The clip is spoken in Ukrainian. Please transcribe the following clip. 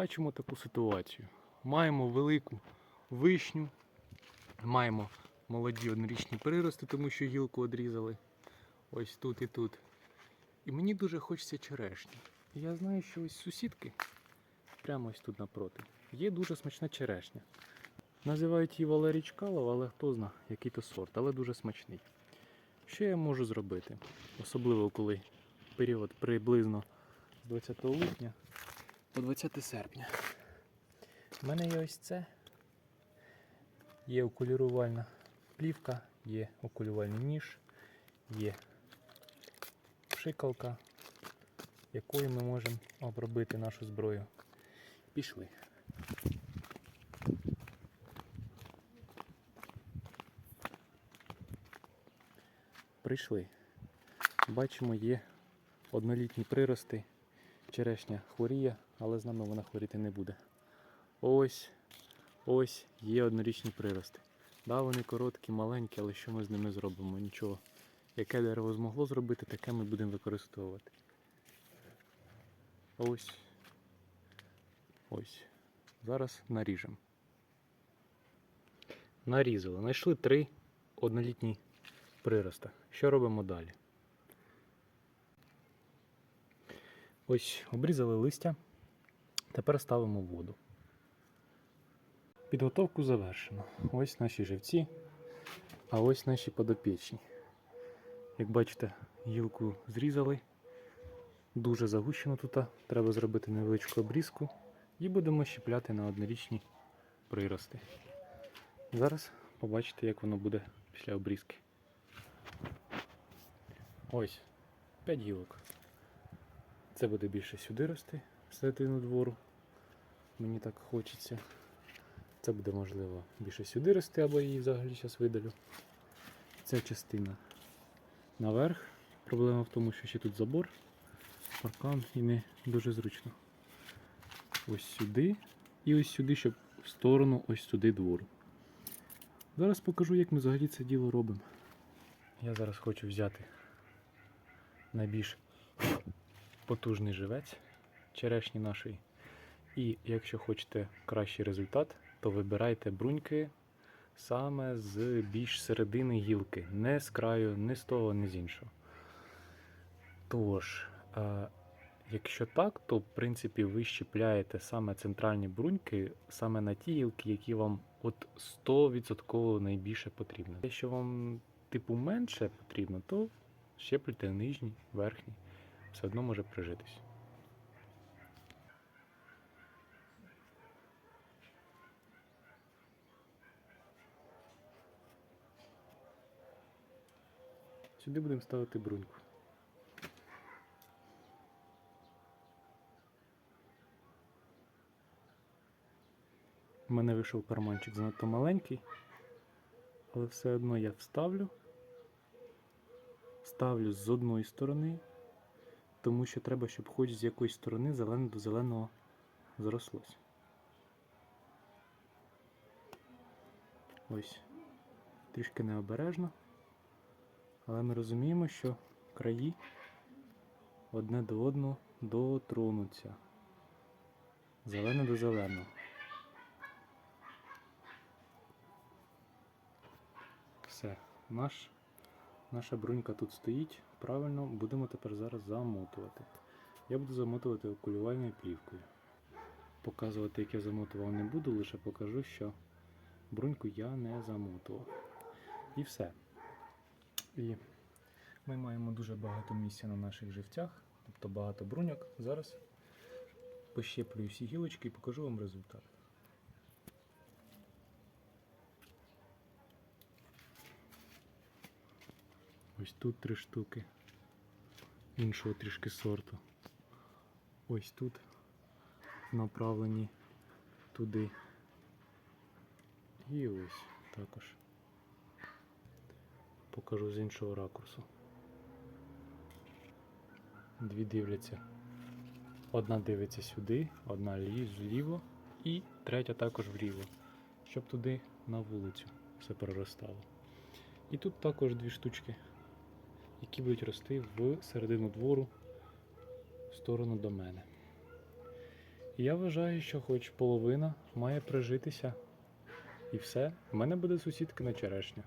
бачимо таку ситуацію. Маємо велику вишню, маємо молоді однорічні прирости, тому що гілку одрізали. Ось тут і тут. І мені дуже хочеться черешні. Я знаю, що ось сусідки, прямо ось тут напроти, є дуже смачна черешня. Називають її Валерій Чкалов, але хто зна, який то сорт, але дуже смачний. Що я можу зробити? Особливо коли період приблизно з 20 липня по 20 серпня. У мене є ось це. Є окулірувальна плівка, є окулювальний ніж, є пшикалка, якою ми можемо обробити нашу зброю. Пішли. Прийшли. Бачимо, є однолітні прирости. Черешня хворіє, але з нами вона хворіти не буде. Ось, ось є однорічні прирости. Да, вони короткі, маленькі, але що ми з ними зробимо? Нічого. Яке дерево змогло зробити, таке ми будемо використовувати. Ось. Ось. Зараз наріжемо. Нарізали. Знайшли три однолітні прирости. Що робимо далі? Ось обрізали листя. Тепер ставимо воду. Підготовку завершено. Ось наші живці, а ось наші подопічні. Як бачите, гілку зрізали. Дуже загущено тут. Треба зробити невеличку обрізку і будемо щепляти на однорічні прирости. Зараз побачите, як воно буде після обрізки. Ось 5 гілок. Це буде більше сюди рости, середину двору. Мені так хочеться. Це буде можливо більше сюди рости, або її взагалі зараз видалю. Ця частина наверх. Проблема в тому, що ще тут забор, паркан і не дуже зручно. Ось сюди і ось сюди, щоб в сторону ось сюди двору. Зараз покажу, як ми взагалі це діло робимо. Я зараз хочу взяти найбільш потужний живець черешні нашої. І якщо хочете кращий результат, то вибирайте бруньки саме з більш середини гілки, не з краю, не з того, не з іншого. Тож, е, якщо так, то в принципі ви щепляєте саме центральні бруньки саме на ті гілки, які вам от 100% найбільше потрібно. Якщо вам типу менше потрібно, то щеплюйте нижній, верхній, все одно може прижитись. Сюди будемо ставити бруньку. У мене вийшов карманчик занадто маленький, але все одно я вставлю. Ставлю з одної сторони, тому що треба, щоб хоч з якоїсь сторони зелене до зеленого зрослось. Ось. Трішки необережно. Але ми розуміємо, що краї одне до одного дотронуться. Зелене до зеленого. Все, наш, наша брунька тут стоїть. Правильно, будемо тепер зараз замотувати. Я буду замотувати окулювальною плівкою. Показувати, як я замотував, не буду, лише покажу, що бруньку я не замотував. І все. І ми маємо дуже багато місця на наших живцях, тобто багато бруньок. Зараз пощеплюю всі гілочки і покажу вам результат. Ось тут три штуки іншого трішки сорту. Ось тут направлені туди. І ось також покажу з іншого ракурсу. Дві дивляться. Одна дивиться сюди, одна зліво і третя також вліво, щоб туди на вулицю все проростало. І тут також дві штучки, які будуть рости в середину двору в сторону до мене. Я вважаю, що хоч половина має прижитися. І все, в мене буде сусідка на черешня.